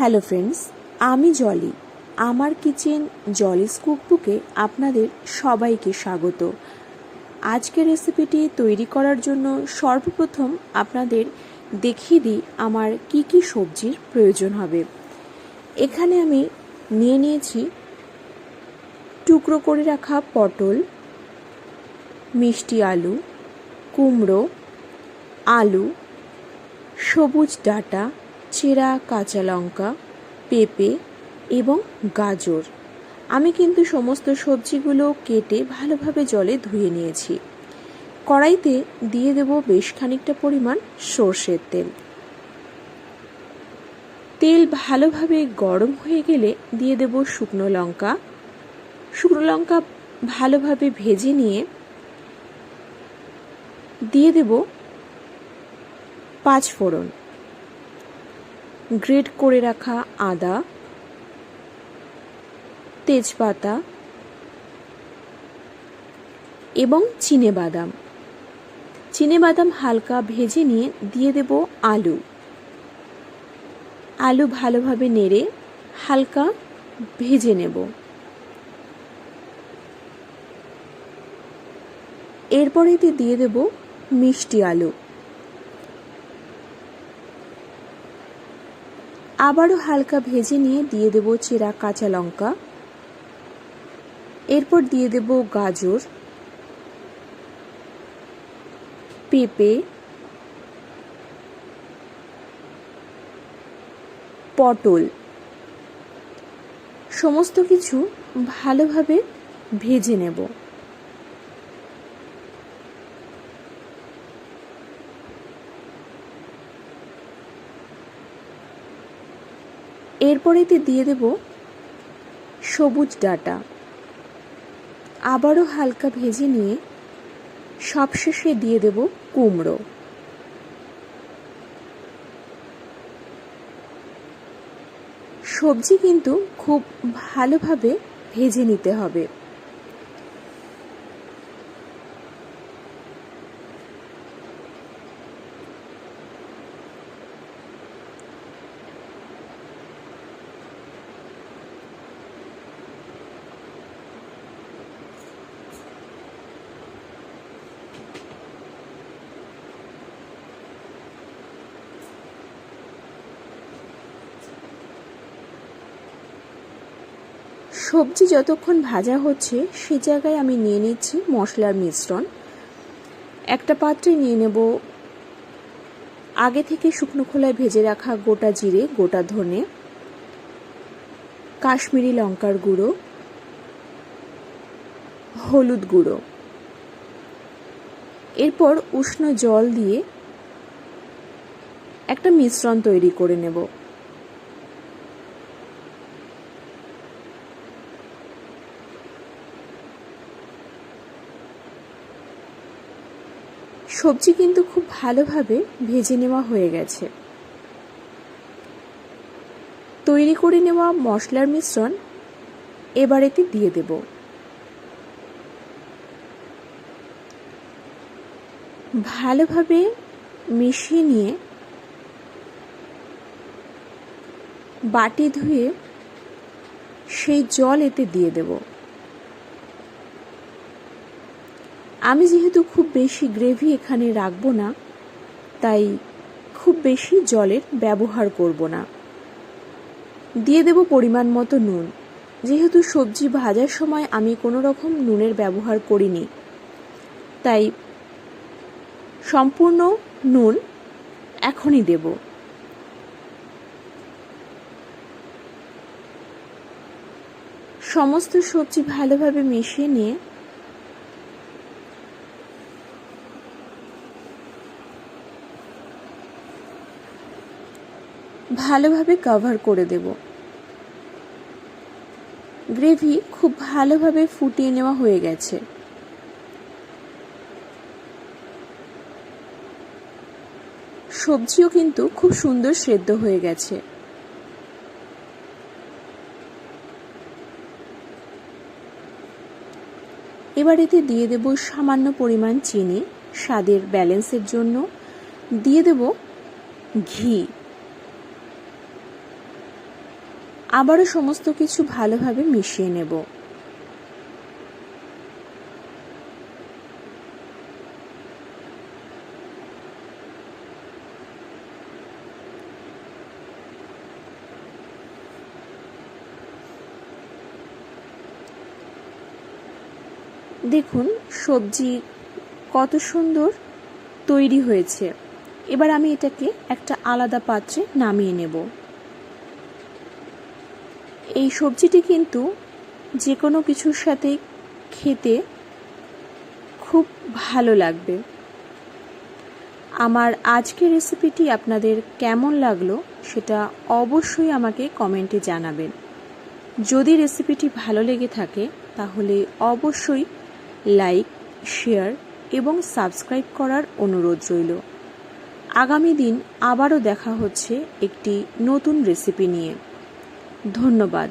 Hello friends, আমি জলি। আমার kitchen জলিস কুকবুকে আপনাদের সবাইকে স্বাগত। আজকের রেসিপিটি তৈরি করার জন্য সর্বপ্রথম আপনাদের দেখিয়ে দিই আমার কি কি সবজির প্রয়োজন হবে। এখানে আমি নিয়ে নিয়েছি টুকরো করে রাখা পটল, মিষ্টি আলু, কুমড়ো, আলু, সবুজ ডাঁটা চেরা, কাঁচা লঙ্কা, পেঁপে এবং গাজর। আমি কিন্তু সমস্ত সবজিগুলো কেটে ভালোভাবে জলে ধুয়ে নিয়েছি। কড়াইতে দিয়ে দেব বেশ খানিকটা পরিমাণ সর্ষের তেল। তেল ভালোভাবে গরম হয়ে গেলে দিয়ে দেব শুকনো লঙ্কা। শুকনো লঙ্কা ভালোভাবে ভেজে নিয়ে দিয়ে দেব পাঁচ ফোড়ন গ্রেট করে রাখা আদা, তেজপাতা এবং চিনে বাদাম। চিনে বাদাম হালকা ভেজে নিয়ে দিয়ে দেব আলু। আলু ভালোভাবে নেড়ে হালকা ভেজে নেব। এরপরে দিয়ে দেব মিষ্টি আলু। আবারও হালকা ভেজে নিয়ে দিয়ে দেব চেরা কাঁচা লঙ্কা। এরপর দিয়ে দেব গাজর, পেঁপে, পটল। সমস্ত কিছু ভালোভাবে ভেজে নেব। এরপরেতে দিয়ে দেব সবুজ ডাটা। আবারও হালকা ভেজে নিয়ে সবশেষে দিয়ে দেব কুমড়ো। সবজি কিন্তু খুব ভালোভাবে ভেজে নিতে হবে। সবজি যতক্ষণ ভাজা হচ্ছে, সে জায়গায় আমি নিয়ে নিচ্ছি মশলার মিশ্রণ। একটা পাত্রে নিয়ে নেব আগে থেকে শুকনো খোলায় ভেজে রাখা গোটা জিরে, গোটা ধনে, কাশ্মীরি লঙ্কার গুঁড়ো, হলুদ গুঁড়ো। এরপর উষ্ণ জল দিয়ে একটা মিশ্রণ তৈরি করে নেব। সবজি কিন্তু খুব ভালোভাবে ভেজে নেওয়া হয়ে গেছে। তৈরি করে নেওয়া মশলার মিশ্রণ এবারেতে দিয়ে দেব। ভালোভাবে মিশিয়ে নিয়ে বাটি ধুয়ে সেই জল এতে দিয়ে দেবো। আমি যেহেতু খুব বেশি গ্রেভি এখানে রাখব না, তাই খুব বেশি জলের ব্যবহার করব না। দিয়ে দেব পরিমাণ মতো নুন। যেহেতু সবজি ভাজার সময় আমি কোনো রকম নুনের ব্যবহার করিনি, তাই সম্পূর্ণ নুন এখনই দেব। সমস্ত সবজি ভালোভাবে মিশিয়ে নিয়ে ভালোভাবে কভার করে দেব। গ্রেভি খুব ভালোভাবে ফুটিয়ে নেওয়া হয়ে গেছে। সবজিও কিন্তু খুব সুন্দর সেদ্ধ হয়ে গেছে। এবার এতে দিয়ে দেব সামান্য পরিমাণ চিনি, স্বাদের ব্যালেন্সের জন্য। দিয়ে দেব ঘি। আবারও সমস্ত কিছু ভালোভাবে মিশিয়ে নেব। দেখুন, সবজি কত সুন্দর তৈরি হয়েছে। এবার আমি এটাকে একটা আলাদা পাত্রে নামিয়ে নেব। এই সবজিটি কিন্তু যে কোনো কিছুর সাথে খেতে খুব ভালো লাগবে। আমার আজকের রেসিপিটি আপনাদের কেমন লাগল সেটা অবশ্যই আমাকে কমেন্টে জানাবেন। যদি রেসিপিটি ভালো লেগে থাকে, তাহলে অবশ্যই লাইক, শেয়ার এবং সাবস্ক্রাইব করার অনুরোধ রইল। আগামী দিন আবারও দেখা হচ্ছে একটি নতুন রেসিপি নিয়ে। ধন্যবাদ।